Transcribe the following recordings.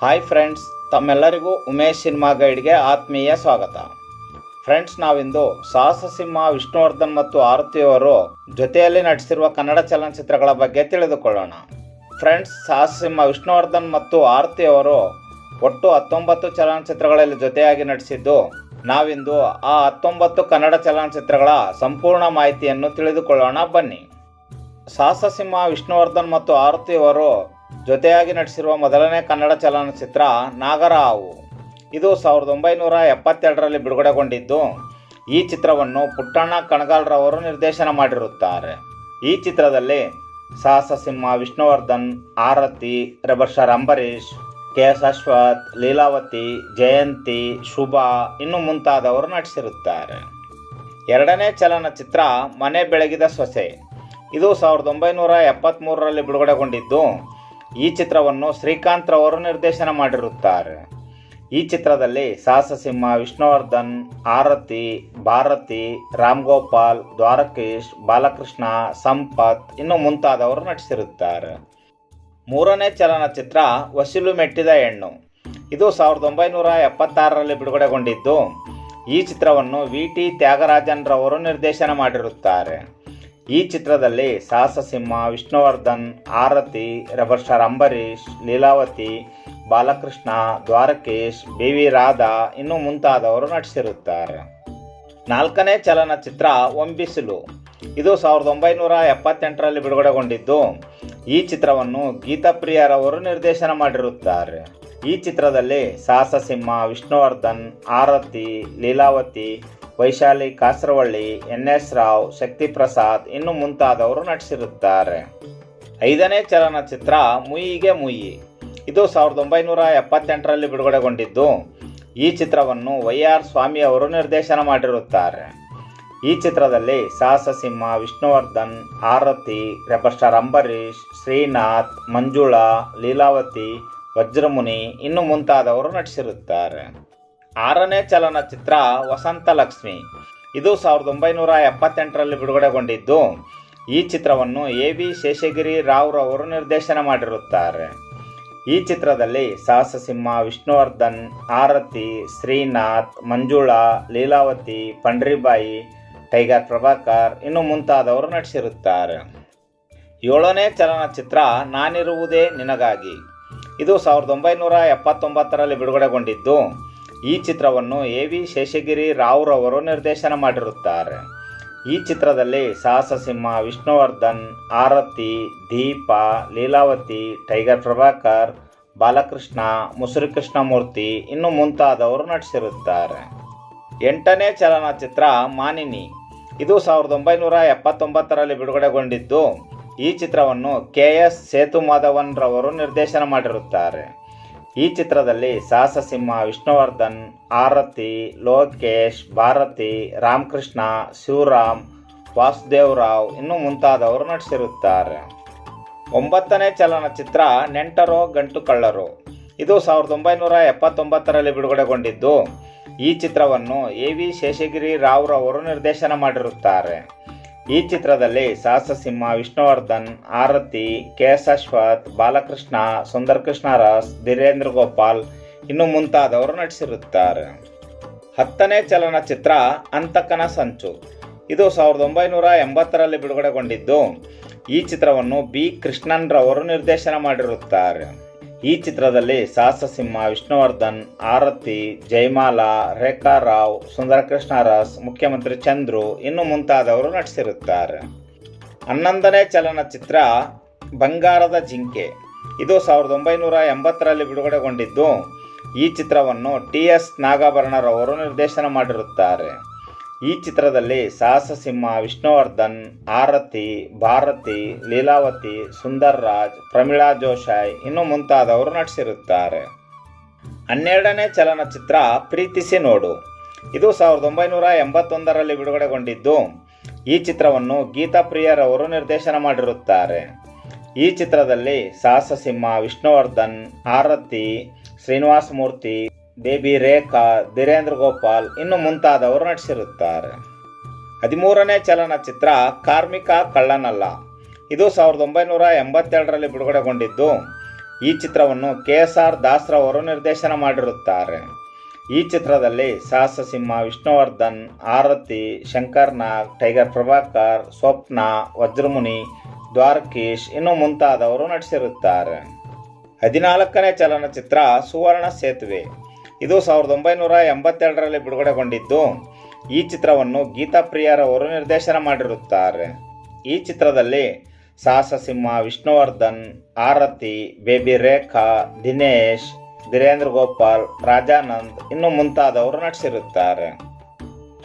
Hi friends ತಮ್ಮೆಲ್ಲರಿಗೂ Umesh cinema ಗೈಡ್ಗೆ ಆತ್ಮೀಯ ಸ್ವಾಗತ. ಫ್ರೆಂಡ್ಸ್ ನಾವಿಂದು ಸಾಹಸ ಸಿಂಹ ವಿಷ್ಣುವರ್ಧನ್ ಮತ್ತು ಆರತಿಯವರು ಜೊತೆಯಲ್ಲಿ ನಟಿಸಿರುವ ಕನ್ನಡ ಚಲನಚಿತ್ರಗಳ ಬಗ್ಗೆ ತಿಳಿದುಕೊಳ್ಳೋಣ. ಫ್ರೆಂಡ್ಸ್ ಸಾಹಸ ಸಿಂಹ ವಿಷ್ಣುವರ್ಧನ್ ಮತ್ತು ಆರತಿಯವರು ಒಟ್ಟು ಹತ್ತೊಂಬತ್ತು ಚಲನಚಿತ್ರಗಳಲ್ಲಿ ಜೊತೆಯಾಗಿ ನಟಿಸಿದ್ದು, ನಾವಿಂದು ಆ ಹತ್ತೊಂಬತ್ತು ಕನ್ನಡ ಚಲನಚಿತ್ರಗಳ ಸಂಪೂರ್ಣ ಮಾಹಿತಿಯನ್ನು ತಿಳಿದುಕೊಳ್ಳೋಣ ಬನ್ನಿ. ಸಾಹಸ ಸಿಂಹ ವಿಷ್ಣುವರ್ಧನ್ ಮತ್ತು ಆರತಿಯವರು ಜೊತೆಯಾಗಿ ನಟಿಸಿರುವ ಮೊದಲನೇ ಕನ್ನಡ ಚಲನಚಿತ್ರ ನಾಗರಾವು. ಇದು ಸಾವಿರದ ಒಂಬೈನೂರ ಎಪ್ಪತ್ತೆರಡರಲ್ಲಿ ಬಿಡುಗಡೆಗೊಂಡಿದ್ದು, ಈ ಚಿತ್ರವನ್ನು ಪುಟ್ಟಣ್ಣ ಕಣಗಾಲ್ರವರು ನಿರ್ದೇಶನ ಮಾಡಿರುತ್ತಾರೆ. ಈ ಚಿತ್ರದಲ್ಲಿ ಸಾಹಸ ಸಿಂಹ ವಿಷ್ಣುವರ್ಧನ್, ಆರತಿ ರೆಬರ್ಷರ್ ಅಂಬರೀಷ್, ಕೆ ಎಸ್ ಅಶ್ವಥ್, ಲೀಲಾವತಿ, ಜಯಂತಿ, ಶುಭಾ ಇನ್ನು ಮುಂತಾದವರು ನಟಿಸಿರುತ್ತಾರೆ. ಎರಡನೇ ಚಲನಚಿತ್ರ ಮನೆ ಬೆಳಗಿದ ಸೊಸೆ. ಇದು ಸಾವಿರದ ಒಂಬೈನೂರ ಎಪ್ಪತ್ತ್ಮೂರರಲ್ಲಿ ಬಿಡುಗಡೆಗೊಂಡಿದ್ದು ಈ ಚಿತ್ರವನ್ನು ಶ್ರೀಕಾಂತ್ ರವರು ನಿರ್ದೇಶನ ಮಾಡಿರುತ್ತಾರೆ. ಈ ಚಿತ್ರದಲ್ಲಿ ಸಾಹಸಸಿಂಹ ವಿಷ್ಣುವರ್ಧನ್, ಆರತಿ, ಭಾರತಿ ರಾಮ್ ಗೋಪಾಲ್ ದ್ವಾರಕೀಶ್, ಬಾಲಕೃಷ್ಣ, ಸಂಪತ್ ಇನ್ನು ಮುಂತಾದವರು ನಟಿಸಿರುತ್ತಾರೆ. ಮೂರನೇ ಚಲನಚಿತ್ರ ವಸೂಲು ಮೆಟ್ಟಿದ ಹೆಣ್ಣು. ಇದು ಸಾವಿರದ ಒಂಬೈನೂರ ಎಪ್ಪತ್ತಾರರಲ್ಲಿ ಬಿಡುಗಡೆಗೊಂಡಿದ್ದು. ಈ ಚಿತ್ರವನ್ನು ವಿ ಟಿ ತ್ಯಾಗರಾಜನ್ ರವರು ನಿರ್ದೇಶನ ಮಾಡಿರುತ್ತಾರೆ. ಈ ಚಿತ್ರದಲ್ಲಿ ಸಾಹಸ ಸಿಂಹ ವಿಷ್ಣುವರ್ಧನ್, ಆರತಿ ರಬರ್ಷರ್ ಅಂಬರೀಷ್ ಲೀಲಾವತಿ, ಬಾಲಕೃಷ್ಣ, ದ್ವಾರಕೇಶ್ ಬಿ ವಿ ರಾಧಾ ಇನ್ನೂ ಮುಂತಾದವರು ನಟಿಸಿರುತ್ತಾರೆ. ನಾಲ್ಕನೇ ಚಲನಚಿತ್ರ ಒಂಬಿಸಿಲು. ಇದು ಸಾವಿರದ ಒಂಬೈನೂರ ಎಪ್ಪತ್ತೆಂಟರಲ್ಲಿ ಬಿಡುಗಡೆಗೊಂಡಿದ್ದು, ಈ ಚಿತ್ರವನ್ನು ಗೀತಾಪ್ರಿಯರವರು ನಿರ್ದೇಶನ ಮಾಡಿರುತ್ತಾರೆ. ಈ ಚಿತ್ರದಲ್ಲಿ ಸಾಹಸ ಸಿಂಹ ವಿಷ್ಣುವರ್ಧನ್, ಆರತಿ, ಲೀಲಾವತಿ ವೈಶಾಲಿ ಕಾಸರವಳ್ಳಿ ಎನ್ ಎಸ್ ರಾವ್ ಶಕ್ತಿ ಪ್ರಸಾದ್ ಇನ್ನು ಮುಂತಾದವರು ನಟಿಸಿರುತ್ತಾರೆ. ಐದನೇ ಚಲನಚಿತ್ರ ಮುಯಿಗೆ ಮುಯಿ. ಇದು ಸಾವಿರದ ಒಂಬೈನೂರ ಎಪ್ಪತ್ತೆಂಟರಲ್ಲಿ ಬಿಡುಗಡೆಗೊಂಡಿದ್ದು. ಈ ಚಿತ್ರವನ್ನು ವೈ ಆರ್ ಸ್ವಾಮಿ ಅವರು ನಿರ್ದೇಶನ ಮಾಡಿರುತ್ತಾರೆ. ಈ ಚಿತ್ರದಲ್ಲಿ ಸಾಹಸ ಸಿಂಹ ವಿಷ್ಣುವರ್ಧನ್, ಆರತಿ, ರೆಬಸ್ಟಾರ್ ಅಂಬರೀಷ್, ಶ್ರೀನಾಥ್, ಮಂಜುಳಾ, ಲೀಲಾವತಿ, ವಜ್ರಮುನಿ ಇನ್ನು ಮುಂತಾದವರು ನಟಿಸಿರುತ್ತಾರೆ. ಆರನೇ ಚಲನಚಿತ್ರ ವಸಂತ ಲಕ್ಷ್ಮಿ. ಇದು ಸಾವಿರದ ಒಂಬೈನೂರ ಎಪ್ಪತ್ತೆಂಟರಲ್ಲಿ ಬಿಡುಗಡೆಗೊಂಡಿದ್ದು. ಈ ಚಿತ್ರವನ್ನು ಎ ವಿ ಶೇಷಗಿರಿ ರಾವ್ರವರು ನಿರ್ದೇಶನ ಮಾಡಿರುತ್ತಾರೆ. ಈ ಚಿತ್ರದಲ್ಲಿ ಸಾಹಸ ಸಿಂಹ ವಿಷ್ಣುವರ್ಧನ್, ಆರತಿ, ಶ್ರೀನಾಥ್, ಮಂಜುಳಾ, ಲೀಲಾವತಿ, ಪಂಡ್ರಿಬಾಯಿ, ಟೈಗರ್ ಪ್ರಭಾಕರ್ ಇನ್ನು ಮುಂತಾದವರು ನಟಿಸಿರುತ್ತಾರೆ. ಏಳನೇ ಚಲನಚಿತ್ರ ನಾನಿರುವುದೇ ನಿನಗಾಗಿ. ಇದು ಸಾವಿರದ ಒಂಬೈನೂರ ಎಪ್ಪತ್ತೊಂಬತ್ತರಲ್ಲಿ ಬಿಡುಗಡೆಗೊಂಡಿದ್ದು. ಈ ಚಿತ್ರವನ್ನು ಎ ವಿ ಶೇಷಗಿರಿ ರಾವ್ರವರು ನಿರ್ದೇಶನ ಮಾಡಿರುತ್ತಾರೆ. ಈ ಚಿತ್ರದಲ್ಲಿ ಸಾಹಸ ಸಿಂಹ ವಿಷ್ಣುವರ್ಧನ್, ಆರತಿ, ದೀಪ, ಲೀಲಾವತಿ, ಟೈಗರ್ ಪ್ರಭಾಕರ್, ಬಾಲಕೃಷ್ಣ ಮುಸುರಿ ಕೃಷ್ಣಮೂರ್ತಿ ಇನ್ನು ಮುಂತಾದವರು ನಟಿಸಿರುತ್ತಾರೆ. ಎಂಟನೇ ಚಲನಚಿತ್ರ ಮಾನಿನಿ. ಇದು ಸಾವಿರದ ಒಂಬೈನೂರ ಎಪ್ಪತ್ತೊಂಬತ್ತರಲ್ಲಿ ಬಿಡುಗಡೆಗೊಂಡಿದ್ದು. ಈ ಚಿತ್ರವನ್ನು ಕೆ ಎಸ್ ಸೇತು ಮಾಧವನ್ ರವರು ನಿರ್ದೇಶನ ಮಾಡಿರುತ್ತಾರೆ. ಈ ಚಿತ್ರದಲ್ಲಿ ಸಾಹಸ ಸಿಂಹ ವಿಷ್ಣುವರ್ಧನ್, ಆರತಿ, ಲೋಕೇಶ್, ಭಾರತಿ, ರಾಮಕೃಷ್ಣ, ಶಿವರಾಮ್ ವಾಸುದೇವ್ ರಾವ್ ಇನ್ನೂ ಮುಂತಾದವರು ನಟಿಸಿರುತ್ತಾರೆ. ಒಂಬತ್ತನೇ ಚಲನಚಿತ್ರ ನೆಂಟರೋ ಗಂಟು ಕಳ್ಳರು ಇದು ಸಾವಿರದ ಒಂಬೈನೂರ ಎಪ್ಪತ್ತೊಂಬತ್ತರಲ್ಲಿ ಬಿಡುಗಡೆಗೊಂಡಿದ್ದು. ಈ ಚಿತ್ರವನ್ನು ಎ ವಿ ಶೇಷಗಿರಿ ರಾವ್ರವರು ನಿರ್ದೇಶನ ಮಾಡಿರುತ್ತಾರೆ. ಈ ಚಿತ್ರದಲ್ಲಿ ಸಾಹಸ ಸಿಂಹ ವಿಷ್ಣುವರ್ಧನ್, ಆರತಿ ಕೆ ಎಸ್ ಅಶ್ವಥ್ ಬಾಲಕೃಷ್ಣ ಸುಂದರ್ ಕೃಷ್ಣ ರಾಸ್, ಧೀರೇಂದ್ರ ಗೋಪಾಲ್ ಇನ್ನು ಮುಂತಾದವರು ನಟಿಸಿರುತ್ತಾರೆ. ಹತ್ತನೇ ಚಲನಚಿತ್ರ ಅಂತಕನ ಸಂಚು. ಇದು ಸಾವಿರದ ಒಂಬೈನೂರ ಎಂಬತ್ತರಲ್ಲಿ ಬಿಡುಗಡೆಗೊಂಡಿದ್ದು. ಈ ಚಿತ್ರವನ್ನು ಬಿ ಕೃಷ್ಣನ್ ರವರು ನಿರ್ದೇಶನ ಮಾಡಿರುತ್ತಾರೆ. ಈ ಚಿತ್ರದಲ್ಲಿ ಸಾಹಸಸಿಂಹ ವಿಷ್ಣುವರ್ಧನ್, ಆರತಿ, ಜಯಮಾಲಾ, ರೇಖಾ ರಾವ್, ಸುಂದರಕೃಷ್ಣ ರಾಸ್, ಮುಖ್ಯಮಂತ್ರಿ ಚಂದ್ರು ಇನ್ನು ಮುಂತಾದವರು ನಟಿಸಿರುತ್ತಾರೆ. ಹನ್ನೊಂದನೇ ಚಲನಚಿತ್ರ ಬಂಗಾರದ ಜಿಂಕೆ. ಇದು ಸಾವಿರದ ಒಂಬೈನೂರ ಎಂಬತ್ತರಲ್ಲಿ ಬಿಡುಗಡೆಗೊಂಡಿದ್ದು ಈ ಚಿತ್ರವನ್ನು ಟಿ ಎಸ್ ನಾಗಾಭರಣರವರು ನಿರ್ದೇಶನ ಮಾಡಿರುತ್ತಾರೆ. ಈ ಚಿತ್ರದಲ್ಲಿ ಸಾಹಸ ಸಿಂಹ ವಿಷ್ಣುವರ್ಧನ್, ಆರತಿ, ಭಾರತಿ, ಲೀಲಾವತಿ ಸುಂದರ್ ರಾಜ್ ಪ್ರಮೀಳಾ ಜೋಶಾಯ್ ಇನ್ನು ಮುಂತಾದವರು ನಟಿಸಿರುತ್ತಾರೆ. ಹನ್ನೆರಡನೇ ಚಲನಚಿತ್ರ ಪ್ರೀತಿಸಿ ನೋಡು. ಇದು ಸಾವಿರದ ಒಂಬೈನೂರ ಎಂಬತ್ತೊಂದರಲ್ಲಿ ಬಿಡುಗಡೆಗೊಂಡಿದ್ದು. ಈ ಚಿತ್ರವನ್ನು ಗೀತಾ ಪ್ರಿಯರವರು ನಿರ್ದೇಶನ ಮಾಡಿರುತ್ತಾರೆ. ಈ ಚಿತ್ರದಲ್ಲಿ ಸಾಹಸ ಸಿಂಹ ವಿಷ್ಣುವರ್ಧನ್, ಆರತಿ, ಶ್ರೀನಿವಾಸ ಮೂರ್ತಿ ಬೇಬಿ ರೇಖಾ, ಧೀರೇಂದ್ರ ಗೋಪಾಲ್ ಇನ್ನು ಮುಂತಾದವರು ನಟಿಸಿರುತ್ತಾರೆ. ಹದಿಮೂರನೇ ಚಲನಚಿತ್ರ ಕಾರ್ಮಿಕ ಕಳ್ಳನಲ್ಲ. ಇದು ಸಾವಿರದ ಒಂಬೈನೂರ ಎಂಬತ್ತೆರಡರಲ್ಲಿ ಬಿಡುಗಡೆಗೊಂಡಿದ್ದು. ಈ ಚಿತ್ರವನ್ನು ಕೆ ಎಸ್ ಆರ್ ದಾಸ್ರವರು ನಿರ್ದೇಶನ ಮಾಡಿರುತ್ತಾರೆ. ಈ ಚಿತ್ರದಲ್ಲಿ ಸಾಹಸ ಸಿಂಹ ವಿಷ್ಣುವರ್ಧನ್, ಆರತಿ ಶಂಕರ್ ನಾಗ್ ಟೈಗರ್ ಪ್ರಭಾಕರ್, ಸ್ವಪ್ನ, ವಜ್ರಮುನಿ, ದ್ವಾರಕೀಶ್ ಇನ್ನು ಮುಂತಾದವರು ನಟಿಸಿರುತ್ತಾರೆ. ಹದಿನಾಲ್ಕನೇ ಚಲನಚಿತ್ರ ಸುವರ್ಣ ಸೇತುವೆ. ಇದು ಸಾವಿರದ ಒಂಬೈನೂರ ಎಂಬತ್ತೆರಡರಲ್ಲಿ ಬಿಡುಗಡೆಗೊಂಡಿದ್ದು. ಈ ಚಿತ್ರವನ್ನು ಗೀತಾ ಪ್ರಿಯರವರು ನಿರ್ದೇಶನ ಮಾಡಿರುತ್ತಾರೆ. ಈ ಚಿತ್ರದಲ್ಲಿ ಸಾಹಸಸಿಂಹ ವಿಷ್ಣುವರ್ಧನ್, ಆರತಿ, ಬೇಬಿ ರೇಖಾ, ದಿನೇಶ್, ಧೀರೇಂದ್ರ ಗೋಪಾಲ್, ರಾಜಾನಂದ್ ಇನ್ನು ಮುಂತಾದವರು ನಟಿಸಿರುತ್ತಾರೆ.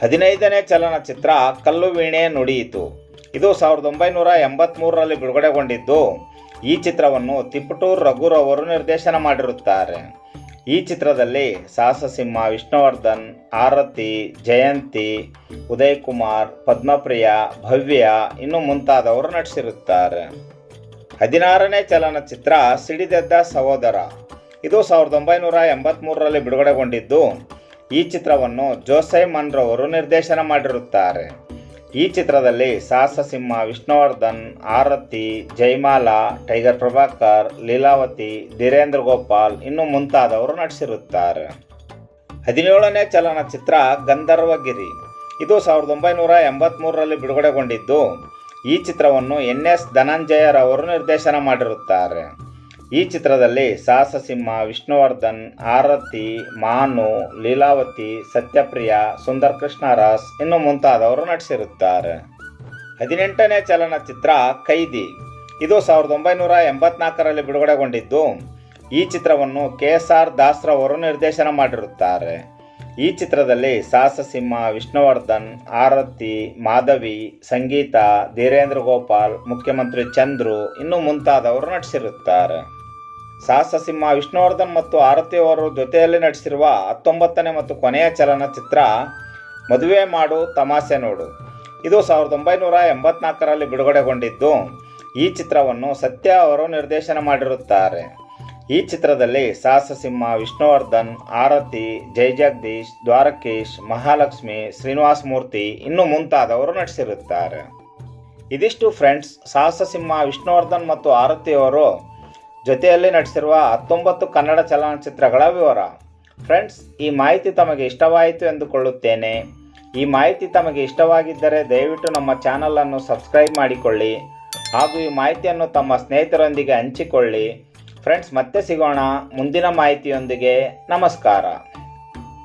ಹದಿನೈದನೇ ಚಲನಚಿತ್ರ ಕಲ್ಲು ವೀಣೆ ನುಡಿಯಿತು. ಇದು ಸಾವಿರದ ಒಂಬೈನೂರ ಎಂಬತ್ತ್ಮೂರರಲ್ಲಿ ಬಿಡುಗಡೆಗೊಂಡಿದ್ದು. ಈ ಚಿತ್ರವನ್ನು ತಿಪ್ಪಟೂರ್ ರಘುರವರು ನಿರ್ದೇಶನ ಮಾಡಿರುತ್ತಾರೆ. ಈ ಚಿತ್ರದಲ್ಲಿ ಸಾಹಸಸಿಂಹ ವಿಷ್ಣುವರ್ಧನ್, ಆರತಿ, ಜಯಂತಿ ಉದಯ್ ಕುಮಾರ್ ಪದ್ಮಪ್ರಿಯ, ಭವ್ಯ ಇನ್ನು ಮುಂತಾದವರು ನಟಿಸಿರುತ್ತಾರೆ. ಹದಿನಾರನೇ ಚಲನಚಿತ್ರ ಸಿಡಿದೆದ್ದ ಸಹೋದರ. ಇದು ಸಾವಿರದ ಒಂಬೈನೂರ ಎಂಬತ್ತ್ಮೂರರಲ್ಲಿ ಬಿಡುಗಡೆಗೊಂಡಿದ್ದು ಈ ಚಿತ್ರವನ್ನು ಜೋಸೈ ಮನ್ರವರು ನಿರ್ದೇಶನ ಮಾಡಿರುತ್ತಾರೆ. ಈ ಚಿತ್ರದಲ್ಲಿ ಸಾಹಸ ಸಿಂಹ ವಿಷ್ಣುವರ್ಧನ್, ಆರತಿ ಜೈಮಾಲಾ ಟೈಗರ್ ಪ್ರಭಾಕರ್, ಲೀಲಾವತಿ, ಧೀರೇಂದ್ರ ಗೋಪಾಲ್ ಇನ್ನು ಮುಂತಾದವರು ನಟಿಸಿರುತ್ತಾರೆ. ಹದಿನೇಳನೇ ಚಲನಚಿತ್ರ ಗಂಧರ್ವಗಿರಿ. ಇದು ಸಾವಿರದ ಒಂಬೈನೂರ ಎಂಬತ್ತ್ಮೂರರಲ್ಲಿ ಬಿಡುಗಡೆಗೊಂಡಿದ್ದು. ಈ ಚಿತ್ರವನ್ನು ಎನ್ ಎಸ್ ಧನಂಜಯರವರು ನಿರ್ದೇಶನ ಮಾಡಿರುತ್ತಾರೆ. ಈ ಚಿತ್ರದಲ್ಲಿ ಸಾಹಸ ಸಿಂಹ ವಿಷ್ಣುವರ್ಧನ್, ಆರತಿ, ಮಾನು, ಲೀಲಾವತಿ, ಸತ್ಯಪ್ರಿಯ ಸುಂದರ್ ಕೃಷ್ಣರಾಸ್ ಇನ್ನು ಮುಂತಾದವರು ನಟಿಸಿರುತ್ತಾರೆ. ಹದಿನೆಂಟನೇ ಚಲನಚಿತ್ರ ಕೈದಿ. ಇದು ಸಾವಿರದ ಒಂಬೈನೂರ ಎಂಬತ್ನಾಲ್ಕರಲ್ಲಿ ಬಿಡುಗಡೆಗೊಂಡಿದ್ದು, ಈ ಚಿತ್ರವನ್ನು ಕೆ ಎಸ್ ಆರ್ ದಾಸ್ರವರು ನಿರ್ದೇಶನ ಮಾಡಿರುತ್ತಾರೆ. ಈ ಚಿತ್ರದಲ್ಲಿ ಸಾಹಸ ಸಿಂಹ ವಿಷ್ಣುವರ್ಧನ್, ಆರತಿ, ಮಾಧವಿ, ಸಂಗೀತ, ಧೀರೇಂದ್ರ ಗೋಪಾಲ್, ಮುಖ್ಯಮಂತ್ರಿ ಚಂದ್ರು ಇನ್ನು ಮುಂತಾದವರು ನಟಿಸಿರುತ್ತಾರೆ. ಸಾಹಸ ಸಿಂಹ ವಿಷ್ಣುವರ್ಧನ್ ಮತ್ತು ಆರತಿ ಆರತಿಯವರು ಜೊತೆಯಲ್ಲಿ ನಟಿಸಿರುವ ಹತ್ತೊಂಬತ್ತನೇ ಮತ್ತು ಕೊನೆಯ ಚಲನಚಿತ್ರ ಮದುವೆ ಮಾಡು ತಮಾಷೆ ನೋಡು. ಇದು ಸಾವಿರದ ಒಂಬೈನೂರ ಎಂಬತ್ನಾಲ್ಕರಲ್ಲಿ ಬಿಡುಗಡೆಗೊಂಡಿದ್ದು. ಈ ಚಿತ್ರವನ್ನು ಸತ್ಯ ಅವರು ನಿರ್ದೇಶನ ಮಾಡಿರುತ್ತಾರೆ. ಈ ಚಿತ್ರದಲ್ಲಿ ಸಾಹಸ ಸಿಂಹ ವಿಷ್ಣುವರ್ಧನ್, ಆರತಿ ಜಯಜಗದೀಶ್ ದ್ವಾರಕೀಶ್, ಮಹಾಲಕ್ಷ್ಮಿ, ಶ್ರೀನಿವಾಸ ಮೂರ್ತಿ ಇನ್ನು ಮುಂತಾದವರು ನಟಿಸಿರುತ್ತಾರೆ. ಇದಿಷ್ಟು ಫ್ರೆಂಡ್ಸ್ ಸಾಹಸ ಸಿಂಹ ವಿಷ್ಣುವರ್ಧನ್ ಮತ್ತು ಆರತಿಯವರು ಜೊತೆಯಲ್ಲಿ ನಟಿಸಿರುವ ಹತ್ತೊಂಬತ್ತು ಕನ್ನಡ ಚಲನಚಿತ್ರಗಳ ವಿವರ. ಫ್ರೆಂಡ್ಸ್, ಈ ಮಾಹಿತಿ ತಮಗೆ ಇಷ್ಟವಾಯಿತು ಎಂದುಕೊಳ್ಳುತ್ತೇನೆ. ಈ ಮಾಹಿತಿ ತಮಗೆ ಇಷ್ಟವಾಗಿದ್ದರೆ ದಯವಿಟ್ಟು ನಮ್ಮ ಚಾನಲನ್ನು ಸಬ್ಸ್ಕ್ರೈಬ್ ಮಾಡಿಕೊಳ್ಳಿ. ಹಾಗೂ ಈ ಮಾಹಿತಿಯನ್ನು ತಮ್ಮ ಸ್ನೇಹಿತರೊಂದಿಗೆ ಹಂಚಿಕೊಳ್ಳಿ. ಫ್ರೆಂಡ್ಸ್, ಮತ್ತೆ ಸಿಗೋಣ. ಮುಂದಿನ ಮಾಹಿತಿಯೊಂದಿಗೆ ನಮಸ್ಕಾರ.